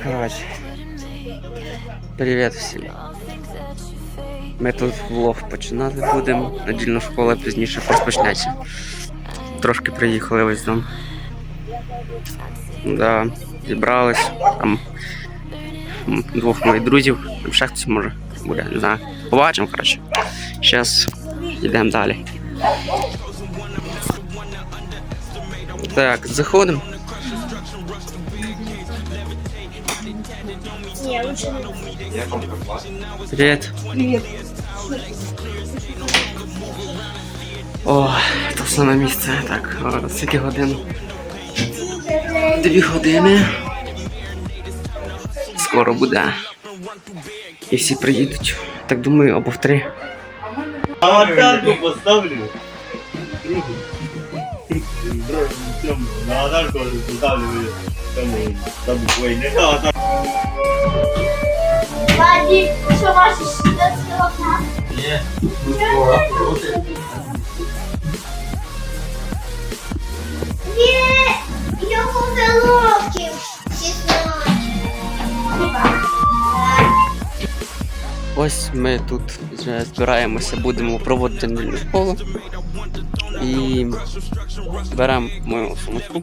Коротше. Привіт всім. Ми тут влог починати будемо. Недільна школа пізніше розпочнеться. Трошки приїхали ось там. Да, зібрались. Там двох моїх друзів. Там ще хтось може буде, не знаю. Побачимо, коротше. Зараз йдемо далі. Так, заходимо. Не, лучше не. Привіт. Привет. О, то саме місце. Так, скільки годин? Дві години. Скоро буде. І всі приїдуть. Так думаю, або в три. Аватарку поставлю. На аватарку поставлю тому, тому, ой, не? Є, йому за років 16. Ось ми тут вже збираємося, будемо проводити недільну школу. І беремо мою сумочку.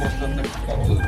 Boston'da kutlamamız